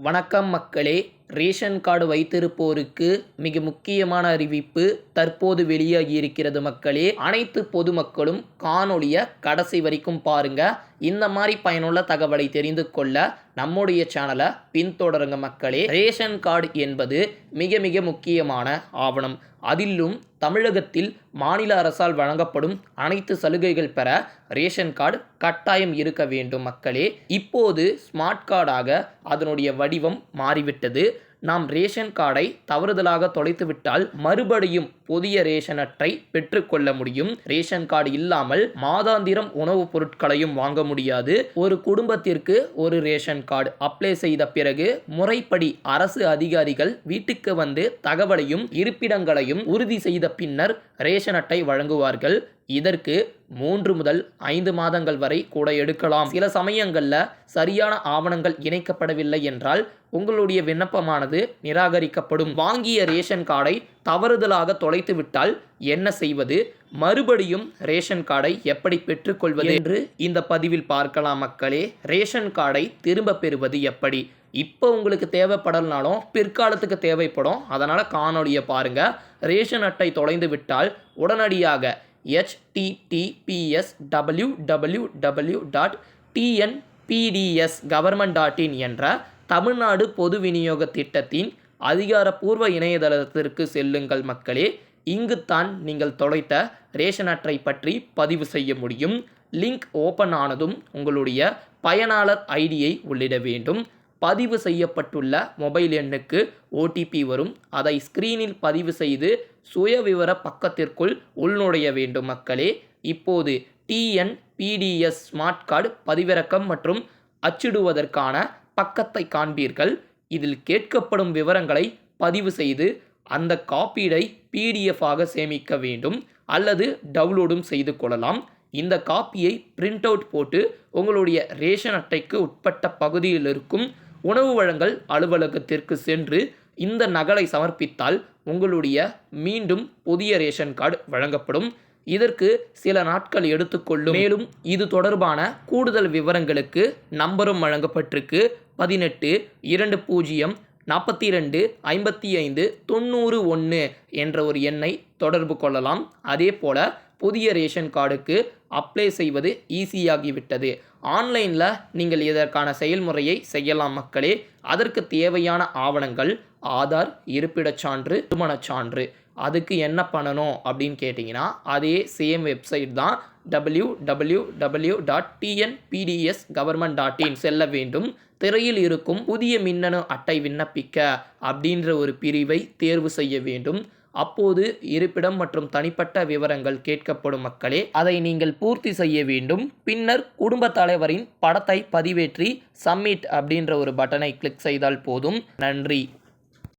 வணக்கம் மக்களே ration card வைத்திருப்போருக்கு மிக முக்கியமான அறிவிப்பு தற்போது வெளியாகி இருக்கிறது மக்களே. அனைத்து பொதுமக்களும் காணொளியை கடைசி வரைக்கும் பாருங்க. இந்த மாதிரி பயனுள்ள தகவலை தெரிந்து கொள்ள நம்முடைய சேனலை பின்தொடருங்க மக்களே. ரேஷன் கார்டு என்பது மிக மிக முக்கியமான ஆவணம். அதிலும் தமிழகத்தில் மாநில அரசால் வழங்கப்படும் அனைத்து சலுகைகள் பெற ரேஷன் கார்டு கட்டாயம் இருக்க வேண்டும் மக்களே. இப்போது ஸ்மார்ட் கார்டாக அதனுடைய வடிவம் மாறிவிட்டது. நாம் ரேஷன் கார்டை தவறுதலாக தொலைத்துவிட்டால் மறுபடியும் புதிய ரேஷன் அட்டை பெற்றுக்கொள்ள முடியும். ரேஷன் கார்டு இல்லாமல் மாதாந்திரம் உணவுப் பொருட்களையும் வாங்க முடியாது. ஒரு குடும்பத்திற்கு ஒரு ரேஷன் கார்டு அப்ளை செய்த பிறகு முறைப்படி அரசு அதிகாரிகள் வீட்டுக்கு வந்து தகவலையும் இருப்பிடங்களையும் உறுதி செய்த பின்னர் ரேஷன் அட்டை வழங்குவார்கள். இதற்கு மூன்று முதல் ஐந்து மாதங்கள் வரை கூட எடுக்கலாம். சில சமயங்களில் சரியான ஆவணங்கள் இணைக்கப்படவில்லை என்றால் உங்களுடைய விண்ணப்பமானது நிராகரிக்கப்படும். வாங்கிய ரேஷன் கார்டை தவறுதலாக தொலைத்து விட்டால் என்ன செய்வது? மறுபடியும் ரேஷன் கார்டை எப்படி பெற்றுக்கொள்வது? என்று இந்த பதிவில் பார்க்கலாம் மக்களே. ரேஷன் கார்டை திரும்ப பெறுவது எப்படி? இப்போ உங்களுக்கு தேவைப்படலனாலும் பிற்காலத்துக்கு தேவைப்படும். அதனால் காணொளியை பாருங்கள் ரேஷன் அட்டை தொலைந்து விட்டால் உடனடியாக HTTPS W W W dot TNPDS government dot in என்ற தமிழ்நாடு பொது விநியோக திட்டத்தின் அதிகாரப்பூர்வ இணையதளத்திற்கு செல்லுங்கள் மக்களே. இங்குத்தான் நீங்கள் தொலைத்த ரேஷன் அட்டை பற்றி பதிவு செய்ய முடியும். லிங்க் ஓப்பன் ஆனதும் உங்களுடைய பயனாளர் ஐடியை உள்ளிட வேண்டும். பதிவு செய்யப்பட்டுள்ள மொபைல் எண்ணுக்கு ஓடிபி வரும். அதை ஸ்க்ரீனில் பதிவு செய்து சுயவிவர பக்கத்திற்குள் உள்நுழைய வேண்டும் மக்களே. இப்போது டிஎன் பிடிஎஸ் ஸ்மார்ட் கார்டு பதிவிறக்கம் மற்றும் அச்சிடுவதற்கான பக்கத்தை காண்பீர்கள். இதில் கேட்கப்படும் விவரங்களை பதிவு செய்து அந்த காப்பீடை பிடிஎஃப் ஆக சேமிக்க வேண்டும் அல்லது டவுன்லோடும் செய்து கொள்ளலாம். இந்த காப்பியை பிரிண்ட் அவுட் போட்டு உங்களுடைய ரேஷன் அட்டைக்கு உட்பட்ட பகுதியில் இருக்கும் உணவு வழங்கல் அலுவலகத்திற்கு சென்று இந்த நகலை சமர்ப்பித்தால் உங்களுடைய மீண்டும் புதிய ரேஷன் கார்டு வழங்கப்படும். இதற்கு சில நாட்கள் எடுத்துக்கொள்ளும். மேலும் இது தொடர்பான கூடுதல் விவரங்களுக்கு நம்பரும் வழங்கப்பட்டிருக்கு. பதினெட்டு இரண்டு பூஜ்ஜியம் நாற்பத்தி ரெண்டு ஐம்பத்தி ஐந்து தொண்ணூறு ஒன்று என்ற ஒரு எண்ணை தொடர்பு கொள்ளலாம். அதே போல் புதிய ரேஷன் கார்டுக்கு அப்ளை செய்வது ஈஸியாகிவிட்டது. ஆன்லைனில் நீங்கள் இதற்கான செயல்முறையை செய்யலாம் மக்களே. அதற்கு தேவையான ஆவணங்கள் ஆதார் இருப்பிடச் சான்று திருமணச் சான்று அதுக்கு என்ன பண்ணணும் அப்படின்னு கேட்டிங்கன்னா அதே சேம் வெப்சைட் தான் W W W dot TNPDS government dot in செல்ல வேண்டும். திரையில் இருக்கும் புதிய மின்னணு அட்டை விண்ணப்பிக்க அப்படின்ற ஒரு பிரிவை தேர்வு செய்ய வேண்டும். அப்போது இருப்பிடம் மற்றும் தனிப்பட்ட விவரங்கள் கேட்கப்படும் மக்களே அதை நீங்கள் பூர்த்தி செய்ய வேண்டும். பின்னர் குடும்ப தலைவரின் படத்தை பதிவேற்றி சப்மிட் அப்படின்ற ஒரு பட்டனை கிளிக் செய்தால் போதும். நன்றி.